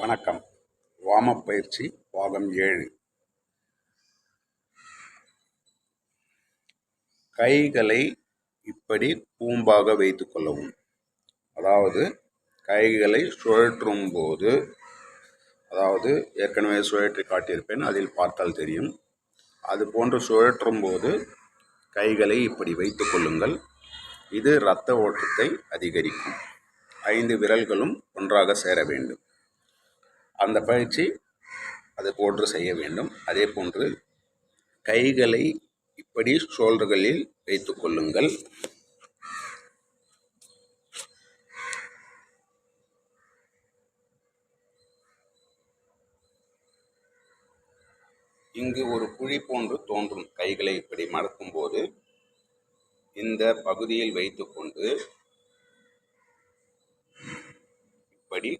வணக்கம். வாம பயிற்சி பாகம் ஏழு. கைகளை இப்படி கூம்பாக வைத்து கொள்ளவும். அதாவது கைகளை சுழற்றும் போது அதாவது ஏற்கனவே சுழற்றி காட்டியிருப்பேன் அதில் பார்த்தால் தெரியும். அது போன்று சுழற்றும் போது கைகளை இப்படி வைத்து கொள்ளுங்கள். இது இரத்த ஓட்டத்தை அதிகரிக்கும். ஐந்து விரல்களும் ஒன்றாக சேர வேண்டும். அந்த பயிற்சி அது போன்று செய்ய வேண்டும். அதே போன்று கைகளை இப்படி ஷோல்டர்களில் வைத்து கொள்ளுங்கள். இங்கு ஒரு குழி போன்று தோன்றும். கைகளை இப்படி மடக்கும் போது இந்த பகுதியில் வைத்துக்கொண்டு இப்படி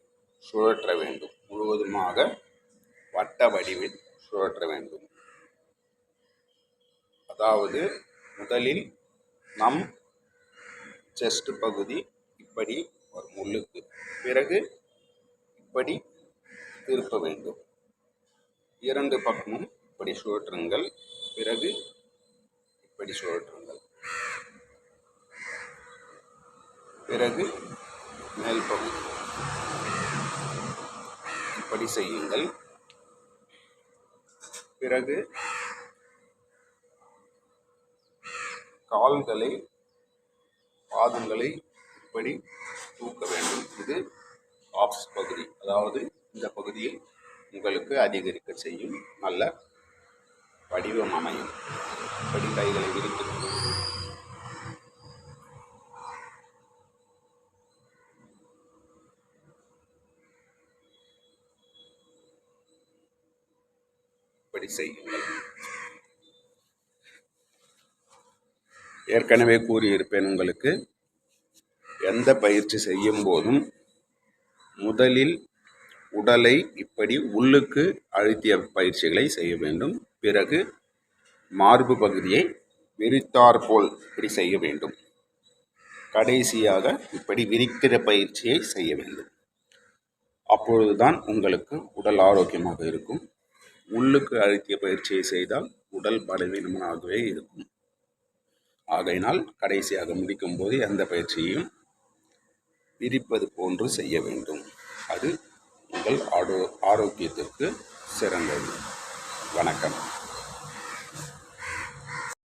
சுழற்ற வேண்டும். முழுவதுமாக வட்ட வடிவில் சுழற்ற வேண்டும். அதாவது முதலில் நம் செஸ்ட் பகுதி இப்படி ஒரு முள்ளுக்கு பிறகு இப்படி திருப்ப வேண்டும். இரண்டு பக்கமும் இப்படி சுழற்றுங்கள் பிறகு இப்படி சுழற்றுங்கள். பிறகு மேல் பகுதி. அப்படி செய்யுங்கள். பிறகு கால்களை பாதங்களை இப்படி தூக்க வேண்டும். இது ஆப்ஸ் பகுதி. அதாவது இந்த பகுதியில் உங்களுக்கு அதிகரிக்க செய்யும் நல்ல வடிவம் அமையும். இப்படி கைகளை விரித்து அப்படி செய்யுங்கள் ஏற்கனவே கூறியிருப்பேன் உங்களுக்கு. எந்த பயிற்சி செய்யும் போதும் முதலில் உடலை இப்படி உள்ளுக்கு அழுத்திய பயிற்சிகளை செய்ய வேண்டும். பிறகு மார்பு பகுதியை விரித்தார் போல் இப்படி செய்ய வேண்டும். கடைசியாக இப்படி விரிக்கிற பயிற்சியை செய்ய வேண்டும். அப்பொழுதுதான் உங்களுக்கு உடல் ஆரோக்கியமாக இருக்கும். உள்ளுக்கு அழுத்திய பயிற்சியை செய்தால் உடல் பலவீனமாகவே இருக்கும். ஆகையினால் கடைசியாக முடிக்கும் போது எந்த பயிற்சியையும் விரிப்பது போன்று செய்ய வேண்டும். அது உங்கள் ஆரோ ஆரோக்கியத்திற்கு சிறந்தது. வணக்கம்.